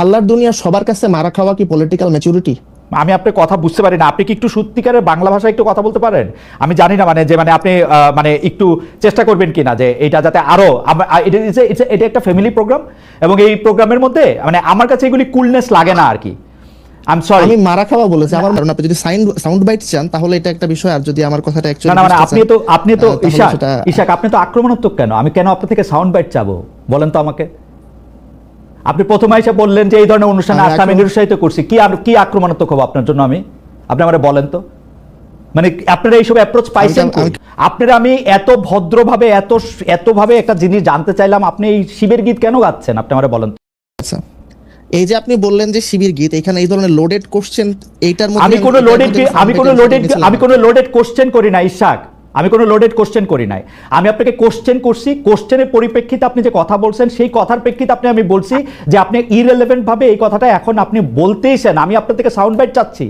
আল্লাহর দুনিয়া সবার কাছে মারা খাওয়া কি পলিটিক্যাল ম্যাচুরিটি আমি আপনার কথা বুঝতে পারি না আপনি কি একটু সত্যিকারের বাংলা ভাষায় একটু কথা বলতে পারেন? আমি জানি না মানে যে মানে আপনি মানে একটু চেষ্টা করবেন কিনা যে এটা যাতে আরও এটা একটা ফ্যামিলি প্রোগ্রাম এবং এই প্রোগ্রামের মধ্যে মানে আমার কাছে এগুলি কুলনেস লাগে না আর কি। আই সরি আমি মারা খাওয়া বলেছি আমার কারণ আপনি যদি সাইন সাউন্ড বাইট চান তাহলে এটা একটা বিষয়। আর যদি আমার কথাটা অ্যাকচুয়ালি না মানে আপনি তো আপনি তো আপনি তো আক্রমণাত্মক কেন? আমি কেন আপনার থেকে সাউন্ড বাইট চাবো? বলেন তো আমাকে। আপনি প্রথমে এসে বললেন যে এই ধরনের অনুষ্ঠানে আমি আসতে আমি নিরুৎসাহিত করছি। কি কি আক্রমণাত্মক হব আপনার জন্য আমি? আপনি আমারে বলেন তো। মানে আপনারা এইসব অ্যাপ্রোচ পাইছেন আপনারা আমি এত ভদ্রভাবে এত এতভাবে একটা জিনিস জানতে চাইলাম আপনি এই শিবের গীত কেন গাচ্ছেন? আপনি আমারে বলেন তো। আচ্ছা। এই যে আপনি বললেন যে শিবির গীত এখানে এই ধরনের লোডেড কোশ্চেন এইটার মধ্যে আমি কোনো লোডেড আমি কোনো লোডেড আমি কোনো লোডেড কোশ্চেন করি না ইশাক। আমি কোনো লোডেড কোশ্চেন করি নাই। আমি আপনাকে কোশ্চেন করছি কোশ্চেনের পরিপ্রেক্ষিতে আপনি যে কথা বলছেন সেই কথার প্রেক্ষিতে আপনি আমি বলছি যে আপনি ইরেলেভেন্ট ভাবে এই কথাটা এখন আপনি বলতেইছেন আমি আপনার থেকে সাউন্ড বাইট চাচ্ছি।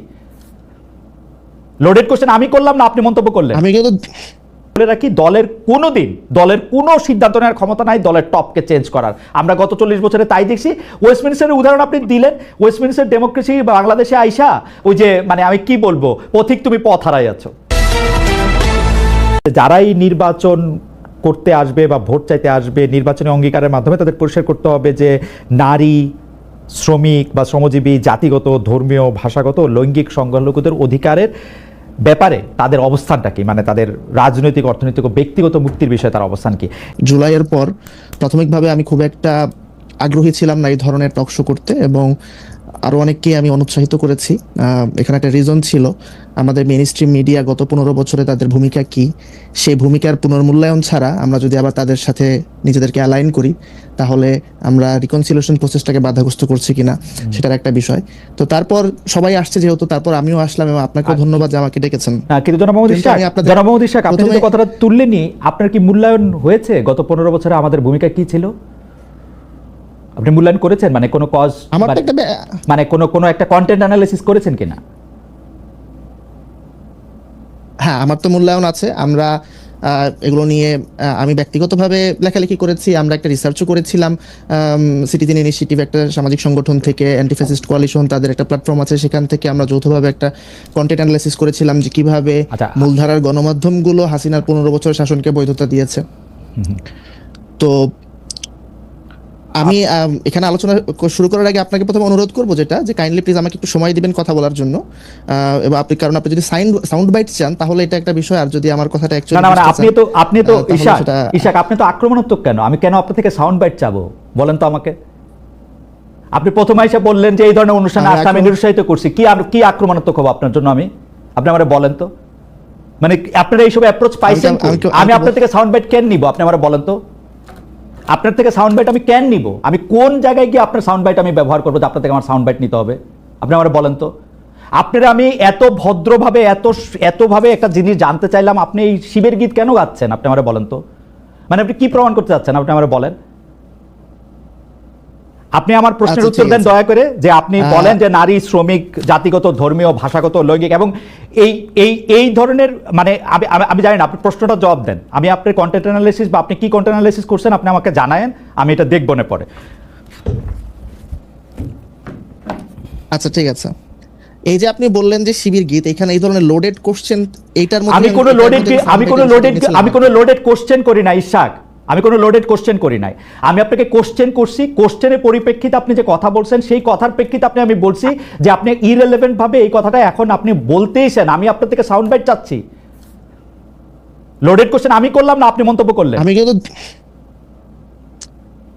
লোডেড কোশ্চেন আমি করলাম না আপনি মন্তব্য করলেন। আমি কিন্তু বলে রাখি দলের কোনো দিন দলের কোনো সিদ্ধান্ত নেওয়ার ক্ষমতা নাই দলের টপকে চেঞ্জ করার। আমরা গত চল্লিশ বছরে তাই দেখছি। ওয়েস্টমিনিস্টারের উদাহরণ আপনি দিলেন। ওয়েস্টমিনিস্টার ডেমোক্রেসি বাংলাদেশে আইসা ওই যে মানে আমি কি বলব পথিক তুমি পথ হারাই আছো যারাই নির্বাচন করতে আসবে বা ভোট চাইতে আসবে, নির্বাচনী অঙ্গীকারের মাধ্যমে তাদের পরিষ্কার করতে হবে যে নারী, শ্রমিক বা শ্রমজীবী, জাতিগত, ধর্মীয়, ভাষাগত, লৈঙ্গিক সংখ্যালঘুদের অধিকারের ব্যাপারে তাদের অবস্থানটা কি? মানে তাদের রাজনৈতিক, অর্থনৈতিক ও ব্যক্তিগত মুক্তির বিষয়ে তার অবস্থান কি? জুলাইয়ের পর প্রাথমিকভাবে আমি খুব একটা আগ্রহী ছিলাম না এই ধরনের টক শো করতে এবং আরও অনেককে আমি অনুৎসাহিত করেছি। এখানে একটা রিজন ছিল আমাদের মেন স্ট্রিম মিডিয়া গত পনেরো বছরে তাদের ভূমিকা কি? সেই ভূমিকার পুনর্মূল্যায়ন ছাড়া আমরা যদি আবার তাদের সাথে নিজেদেরকে অ্যালাইন করি তাহলে আমরা রিকনসিলেশন প্রসেসটাকে বাধাগ্রস্ত করছি কিনা সেটার একটা বিষয়। তো তারপর সবাই আসছে যেহেতু তারপর আমিও আসলাম এবং আপনাকেও ধন্যবাদ যে আমাকে ডেকেছেন। হ্যাঁ, কিন্তু ইশাক আপনি কথাটা তুললেনই। আপনার কি মূল্যায়ন হয়েছে গত পনেরো বছরে? আমাদের ভূমিকা কি ছিল? আপনি মূল্যায়ন করেছেন? মানে কোনো কজ তো একটা মানে কোনো কোনো একটা কন্টেন্ট অ্যানালিসিস করেছেন কিনা? হ্যাঁ আমার তো মূল্যায়ন আছে। আমরা এগুলো নিয়ে আমি ব্যক্তিগতভাবে লেখালেখি করেছি আমরা একটা রিসার্চও করেছিলাম। সিটিজেন ইনিশিয়েটিভ একটা সামাজিক সংগঠন থেকে অ্যান্টিফ্যাসিস্ট কোয়ালিশন তাদের একটা প্ল্যাটফর্ম আছে সেখান থেকে আমরা যৌথভাবে একটা কন্টেন্ট অ্যানালাইসিস করেছিলাম যে কীভাবে আচ্ছা। মূলধারার গণমাধ্যমগুলো হাসিনার পনেরো বছর শাসনকে বৈধতা দিয়েছে। তো আমি এখানে আলোচনা শুরু করার আগে আপনাকে প্রথমে অনুরোধ করব যেটা যে কাইন্ডলি প্লিজ আমাকে একটু সময় দিবেন কথা বলার জন্য। এবং আপনি কারণ আপনি যদি সাইন সাউন্ড বাইট চান তাহলে এটা একটা বিষয় আর যদি আমার কথাটা অ্যাকচুয়ালি না মানে আপনি তো আপনি তো ইশাক ইশাক আপনি তো আক্রমণাত্মক কেন? আমি কেন আপনার থেকে সাউন্ড বাইট চাবো? বলেন তো আমাকে। আপনি প্রথমে এসে বললেন যে এই ধরনের অনুষ্ঠানে আসতে আমি নিরুৎসাহিত করছি। কি কি আক্রমণাত্মক হব আপনার জন্য আমি? আপনি আমারে বলেন তো। মানে আপনারা এইসব অ্যাপ্রোচ পাইছেন আমি আপনার থেকে সাউন্ড বাইট কেন নিব? আপনি আমারে বলেন তো। আপনার থেকে সাউন্ড বাইট আমি কেন নিব। আমি কোন জায়গায় গিয়ে আপনার সাউন্ড বাইট আমি ব্যবহার করব যে আপনার থেকে আমার সাউন্ড বাইট নিতে হবে? আপনি আমার বলেন তো। আপনারা আমি এত ভদ্রভাবে, এত এতভাবে একটা জিনিস জানতে চাইলাম, আপনি এই শিবের গীত কেন গাচ্ছেন? আপনি আমার বলেন তো। মানে আপনি কী প্রমাণ করতে চাচ্ছেন? আপনি আমার বলেন। আপনি আমার প্রশ্নের আচ্ছা, উত্তর দেন দয়া করে যে আপনি বলেন যে নারী শ্রমিক জাতিগত ধর্মীয় ভাষাগত লৈঙ্গিক এবং এই এই এই ধরনের মানে আমি আমি- জানি না আপনি প্রশ্নটা জবাব দেন। আমি আপনার কন্টেন্ট অ্যানালিসিস বা আপনি কি কন্টেন্ট অ্যানালিসিস করছেন আপনি আমাকে জানায়েন আমি এটা দেখব না পরে। আচ্ছা ঠিক আছে। এই যে আপনি বললেন যে শিবির গীত এখানে এই ধরনের লোডেড কোশ্চেন এইটার মধ্যে আমি কোনো লোডেড আমি কোনো লোডেড আমি কোনো লোডেড কোশ্চেন করি না ইশাক। আমি কোনো লোডেড কোশ্চেন করি নাই। আমি আপনাকে কোশ্চেন করছি কোশ্চেনের পরিপ্রেক্ষিতে আপনি যে কথা বলছেন, সেই কথার প্রেক্ষিতে আপনি আমি বলছি যে আপনি ইরেলেভেন্ট ভাবে এই কথাটা এখন আপনি বলতেইছেন আমি আপনার থেকে সাউন্ড বাইট চাচ্ছি। লোডেড কোশ্চেন আমি করলাম না, আপনি মন্তব্য করলেন? আমি কিন্তু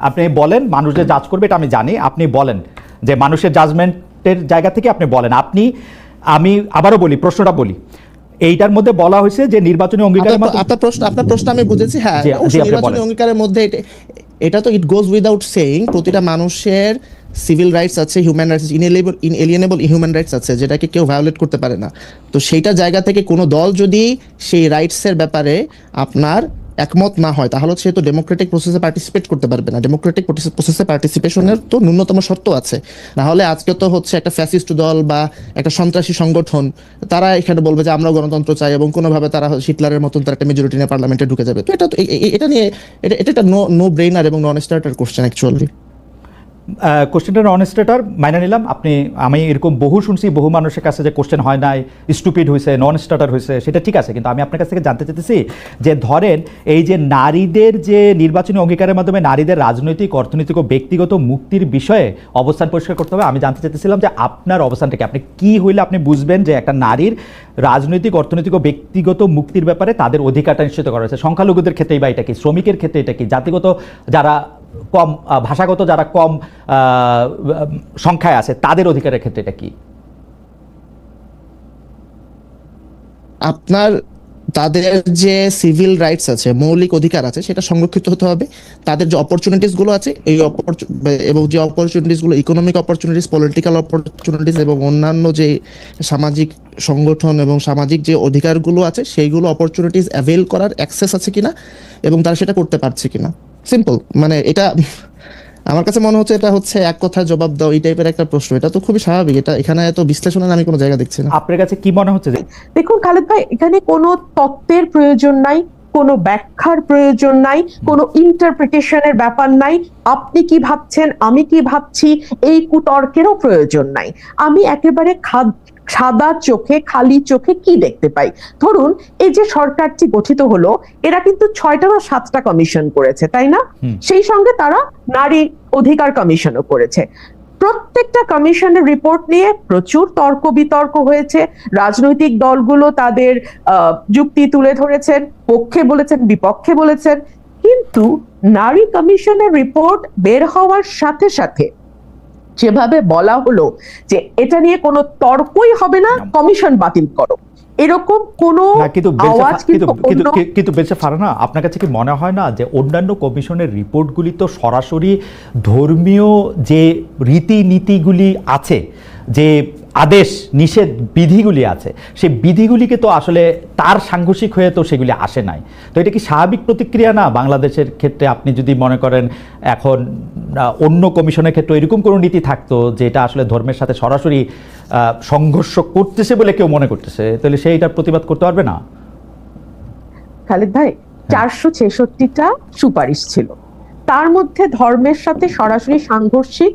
আপনি বলেন মানুষ যে জাজ করবে এটা আমি জানি আপনি বলেন যে মানুষের জাজমেন্টের জায়গা থেকে আপনি বলেন। আপনি আমি আবারও বলি প্রশ্নটা বলি। এইটার মধ্যে বলা হয়েছে যে নির্বাচনী অঙ্গীকারের আপনার প্রশ্ন আপনার প্রশ্ন আমি বুঝেছি হ্যাঁ নির্বাচনী। অঙ্গীকারের মধ্যে এটা- তো ইট গোজ উইদাউট সেইং প্রতিটা মানুষের সিভিল রাইটস আছে human rights inalienable inalienable human rights আছে যেটাকে কেউ ভায়োলেট করতে পারে না। তো সেইটা জায়গা থেকে কোনো দল যদি সেই রাইটসের ব্যাপারে আপনার একমত না হয়, তাহলে সে তো ডেমোক্রেটিক প্রসেসে পার্টিসিপেট করতে পারবে না। ডেমোক্রেটিক প্রসেসে পার্টিসিপেশনের তো ন্যূনতম শর্ত আছে। না হলে আজকে তো হচ্ছে একটা ফ্যাসিস্ট দল বা একটা সন্ত্রাসী সংগঠন, তারা এখানে বলবে যে আমরা গণতন্ত্র চাই এবং কোনোভাবে তারা হিটলারের মতন তারা একটা মেজরিটি নিয়ে পার্লামেন্টে ঢুকে যাবে। তো এটা এটা নিয়ে, এটা এটা নো নো ব্রেইনার এবং নন স্টার্টার কোশ্চেন অ্যাকচুয়ালি কোশ্চেনটা নন স্টেটার মাইনে নিলাম। আপনি, আমি এরকম বহু শুনছি, বহু মানুষের কাছে যে কোশ্চেন হয় নাই স্টুপিড হয়েছে নন স্টার্টার হয়েছে সেটা ঠিক আছে। কিন্তু আমি আপনার কাছ থেকে জানতে চাইতেছি যে ধরেন, এই যে নারীদের যে নির্বাচনী অঙ্গীকারের মাধ্যমে নারীদের রাজনৈতিক, অর্থনৈতিক ও ব্যক্তিগত মুক্তির বিষয়ে অবস্থান পরিষ্কার করতে হবে, আমি জানতে চাইতেছিলাম যে আপনার অবস্থানটা কি? আপনি কি হইলে আপনি বুঝবেন যে একটা নারীর রাজনৈতিক, অর্থনৈতিক ও ব্যক্তিগত মুক্তির ব্যাপারে তাদের অধিকারটা নিশ্চিত করা হয়েছে? সংখ্যালঘুদের ক্ষেত্রেই বা এটা কি? শ্রমিকের ক্ষেত্রে এটা কি? জাতিগত যারা কম ভাষাগত যারা কম সংখ্যায় আছে, তাদের অধিকারের ক্ষেত্রে এটা কি? আপনার, তাদের যে সিভিল রাইটস আছে, মৌলিক অধিকার আছে, সেটা সংরক্ষিত হতে হবে। তাদের যে অপরচুনিটিসগুলো আছে, এই এবং যে অপরচুনিটিসগুলো ইকোনমিক অপরচুনিটিস পলিটিক্যাল অপরচুনিটিস এবং অন্যান্য যে সামাজিক সংগঠন এবং সামাজিক যে অধিকারগুলো আছে, সেইগুলো অপরচুনিটিস অ্যাভেল করার অ্যাক্সেস আছে কিনা এবং তারা সেটা করতে পারছে কিনা। সিম্পল মানে এটা আমার কাছে মনে হচ্ছে এটা হচ্ছে এক কথায় জবাব দাও এই টাইপের একটা প্রশ্ন। এটা তো খুবই স্বাভাবিক। এটা এখানে এত বিশ্লেষণের আমি কোনো জায়গা দেখছি না। আপনার কাছে কি মনে হচ্ছে দেখুন খালেদ ভাই এখানে কোনো তত্ত্বের প্রয়োজন নাই কোনো ব্যাখ্যার প্রয়োজন নাই কোনো ইন্টারপ্রিটেশনের ব্যাপার নাই। আপনি কি ভাবছেন আমি কি ভাবছি এই কুতর্কেরও প্রয়োজন নাই। আমি একেবারে খাদ- সাদা চোখে খালি চোখে কি দেখতে পাই? ধরুন এই যে সরকারটি গঠিত হলো এরা কিন্তু ছয়টা বা সাতটা কমিশন করেছে তাই না? সেই সঙ্গে তারা নারী অধিকার কমিশনও করেছে। প্রত্যেকটা কমিশনের রিপোর্ট নিয়ে প্রচুর তর্ক বিতর্ক হয়েছে। রাজনৈতিক দলগুলো তাদের আহ, যুক্তি তুলে ধরেছেন পক্ষে বলেছেন বিপক্ষে বলেছেন। কিন্তু নারী কমিশনের রিপোর্ট বের হওয়ার সাথে সাথে যেভাবে বলা হলো যে এটা নিয়ে কোনো তর্কই হবে না কমিশন বাতিল করো। এরকম কোনো কিন্তু কিন্তু অন্য- ফারানা আপনার কাছে কি মনে হয় না যে অন্যান্য কমিশনের রিপোর্টগুলি তো সরাসরি ধর্মীয় যে রীতিনীতিগুলি আছে যে আদেশ নিষেধ বিধিগুলি আছে। সেই বিধিগুলিকে তো আসলে তার সাংঘর্ষিক হয়ে তো সেগুলি আসে নাই। তো এটা কি স্বাভাবিক প্রতিক্রিয়া না? বাংলাদেশের ক্ষেত্রে আপনি যদি মনে করেন এখন অন্য কমিশনের ক্ষেত্রে এরকম কোনো নীতি থাকতো যেটা আসলে ধর্মের সাথে সরাসরি আহ, সংঘর্ষ করতেছে বলে কেউ মনে করতেছে তাহলে সেইটার প্রতিবাদ করতে পারবে না? খালেদ ভাই চারশো ছেষট্টিটা সুপারিশ ছিল। তার মধ্যে ধর্মের সাথে সরাসরি সাংঘর্ষিক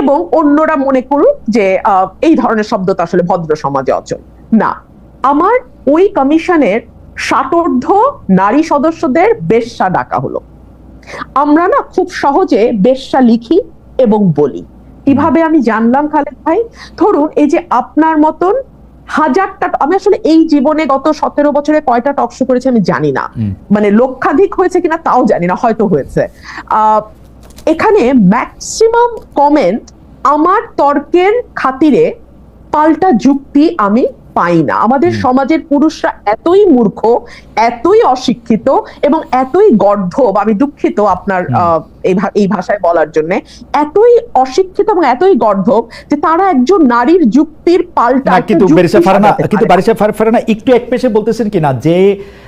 এবং অন্যরা মনে করুক যে এই ধরনের শব্দ তো আসলে ভদ্র সমাজে অচল। না আমার ওই কমিশনের ষাটোর্ধ নারী সদস্যদের বেশ্যা ডাকা হলো। আমরা না খুব সহজে বেশ্যা লিখি এবং বলি। কীভাবে আমি জানলাম খালেদ ভাই? ধরুন এই যে আপনার মতন হাজারটা আমি আসলে এই জীবনে গত সতেরো বছরে কয়টা টকশো করেছে আমি জানি না। মানে লক্ষাধিক হয়েছে কিনা তাও জানি না হয়তো হয়েছে। আহ, এখানে ম্যাক্সিমাম কমেন্ট আমার তর্কের খাতিরে পাল্টা যুক্তি আমি পাই না। আমাদের সমাজের পুরুষরা এতই মূর্খ এতই অশিক্ষিত এবং এতই গর্ধব আমি দুঃখিত আপনার আহ, এই এই ভাষায় বলার জন্য এতই অশিক্ষিত এবং এতই গর্ধব যে তারা একজন নারীর যুক্তির পাল্টা কিন্তু কিন্তু বারিশা একটু এক পেশে বলতেছেন কিনা? যে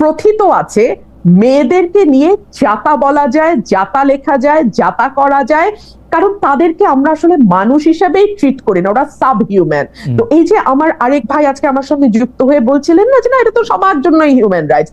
প্রথিত আছে মেয়েদেরকে নিয়ে জাতা বলা যায় জাতা লেখা যায় জাতা করা যায়। কারণ তাদেরকে আমরা আসলে মানুষ হিসেবেই ট্রিট করি না ওরা সাব হিউম্যান তো এই যে আমার আরেক ভাই আজকে আমার সঙ্গে যুক্ত হয়ে বলছিলেন না যে না এটা তো সবার জন্যই হিউম্যান রাইটস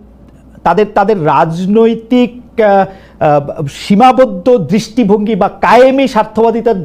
তাদের তাদের রাজনৈতিক সীমাবদ্ধ দৃষ্টিভঙ্গি বা কায়েমি স্বার্থবাদিতার